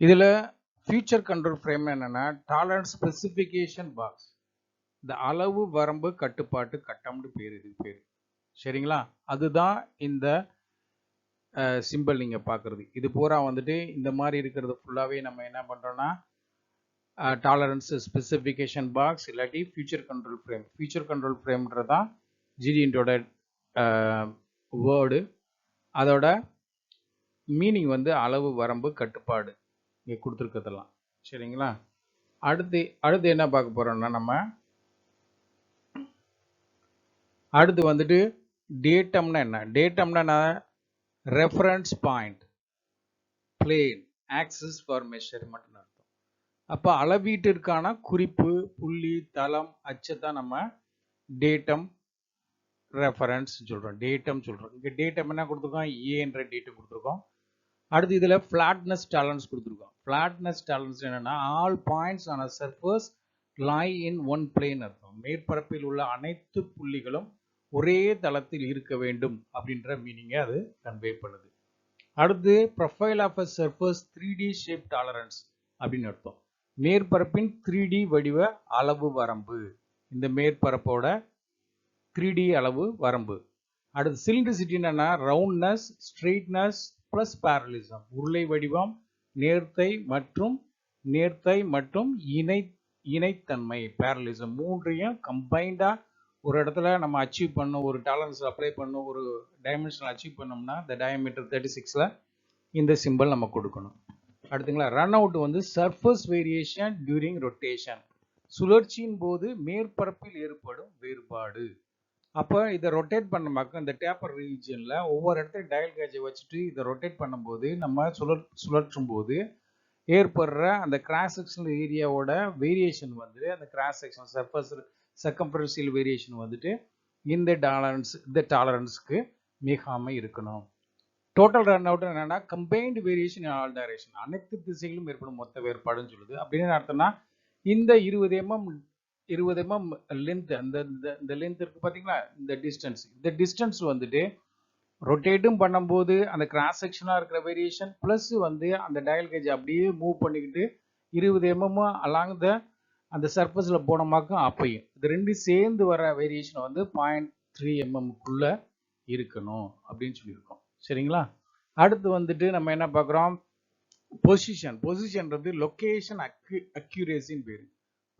இதில் feature control frame என்னென்னா tolerance specification box இந்த அளவு வரம்பு கட்டுப்பாட்டு கட்டம்னு பேர் இது பேர். சரிங்களா? அதுதான் இந்த சிம்பிள் நீங்கள் பார்க்குறது இது பூரா வந்துட்டு இந்த மாதிரி இருக்கிறது ஃபுல்லாகவே நம்ம என்ன பண்ணுறோன்னா டாலரன்ஸ் ஸ்பெசிஃபிகேஷன் பாக்ஸ் இல்லாட்டி feature control frame feature control ஃப்ரேம்ன்றது தான் ஜிடிஎன்டோட வேர்டு அதோட மீனிங் வந்து அளவு வரம்பு கட்டுப்பாடு. இங்கே கொடுத்துருக்கிறதெல்லாம் சரிங்களா? அடுத்து அடுத்து என்ன பார்க்க போகிறோம்னா நம்ம அடுத்து வந்துட்டு டேட்டம்னா என்ன? டேட்டம்னா reference point plane axis for மெஷர்மெண்ட்னு அர்த்தம். அப்போ அளவீட்டிற்கான குறிப்பு புள்ளி தளம் அச்சை தான் நம்ம டேட்டம் ரெஃபரன்ஸ் சொல்கிறோம் டேட்டம் சொல்கிறோம் இங்கே டேட்டம் என்ன கொடுத்துருக்கோம்? ஏன்ற டேட்டம் கொடுத்துருக்கோம். அடுத்து இதில் ஃப்ளாட்னஸ் டேலன்ஸ் கொடுத்துருக்கோம். ஃப்ளாட்னஸ் டேலன்ஸ் என்னென்னா all points on a surface lie in one plane அர்த்தம். மேற்பரப்பில் உள்ள அனைத்து புள்ளிகளும் ஒரே தளத்தில் இருக்க வேண்டும் அப்படின்ற மீனிங்கை அது கன்வே பண்ணுது. அடுத்து profile of a surface three D shape tolerance அப்படின்னு அர்த்தம். மேற்பரப்பின் த்ரீ டி வடிவ அளவு வரம்பு. இந்த மேற்பரப்போட த்ரீ டி அளவு வரம்பு. அடுத்து சிலிண்ட்ரிசிட்டி என்னன்னா ரவுண்ட்னஸ் ஸ்ட்ரெயிட்னஸ் பிளஸ் பேரலிசம் உருளை வடிவம் நேர்த்தை மற்றும் நேர்த்தை மற்றும் இணை இணைத்தன்மை பேரலிசம் மூன்றையும் கம்பைண்டாக ஒரு இடத்துல நம்ம அச்சீவ் பண்ணோம் ஒரு டாலன்ஸ் அப்ளை பண்ணோம் ஒரு டைமென்ஷன் அச்சீவ் பண்ணோம்னா இந்த டயமீட்டர் தேர்ட்டி சிக்ஸில் இந்த சிம்பிள் நம்ம கொடுக்கணும். அடுத்துங்களா ரன் அவுட் வந்து சர்ஃபஸ் வேரியேஷன் டியூரிங் ரொட்டேஷன் சுழற்சியின் போது மேற்பரப்பில் ஏற்படும் வேறுபாடு. அப்போ இதை ரொட்டேட் பண்ணமாக்க இந்த டேப்பர் ரீஜியனில் ஒவ்வொரு இடத்துல டயல் கேஜை வச்சுட்டு இதை ரொட்டேட் பண்ணும்போது நம்ம சுழற் சுழற்றும் போது ஏற்படுற அந்த கிராஸ் செக்ஷனல் ஏரியாவோட வேரியேஷன் வந்துட்டு அந்த cross section surface circumferential variation வந்துட்டு இந்த டாலரன்ஸ் இந்த டாலரன்ஸுக்கு மிகாமல் இருக்கணும். டோட்டல் ரன் அவுட் என்னன்னா கம்பைன்டு வேரியேஷன் ஆல் டைரக்ஷன் அனைத்து திசைகளும் ஏற்படும் மொத்த வேறுபாடுன்னு சொல்லுது. அப்படின்னு அர்த்தம்னா இந்த இருபது எம்எம் இருபது எம்எம் லென்த் அந்த இந்த லென்த் இருக்கு பார்த்தீங்களா இந்த டிஸ்டன்ஸ் இந்த டிஸ்டன்ஸ் வந்துட்டு ரொட்டேட்டும் பண்ணும்போது அந்த கிராஸ் செக்ஷனாக இருக்கிற வேரியேஷன் ப்ளஸ் வந்து அந்த டயல் கேஜ் அப்படியே மூவ் பண்ணிக்கிட்டு இருபது எம்எம் அலாங் த அந்த சர்ஃபஸில் போனமாக்கும் அப்பையும். இது ரெண்டும் சேர்ந்து வர வேரியேஷன் வந்து பாயிண்ட் த்ரீ எம்எம்க்குள்ளே இருக்கணும் அப்படின்னு சொல்லியிருக்கோம். சரிங்களா? அடுத்து வந்துட்டு நம்ம என்ன பார்க்குறோம்? பொசிஷன் பொசிஷன்றது லொக்கேஷன் அக்யூ அக்யூரேசின்னு பேர்.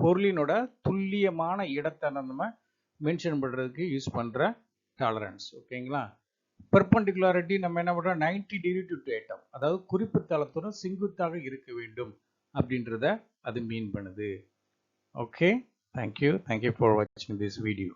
பொருளினோட துல்லியமான இடத்தை நம்ம மென்ஷன் பண்ணுறதுக்கு யூஸ் பண்ணுற டாலரன்ஸ் ஓகேங்களா? பெர்பண்டிகுலாரிட்டி நம்ம என்ன பண்ணுறோம் நைன்டி டிகிரி டு டேட்டம் அதாவது குறிப்பு தளத்துடன் செங்குத்தாக இருக்க வேண்டும் அப்படின்றத அது மீன் பண்ணுது. Okay thank you thank you for வாட்சிங் திஸ் வீடியோ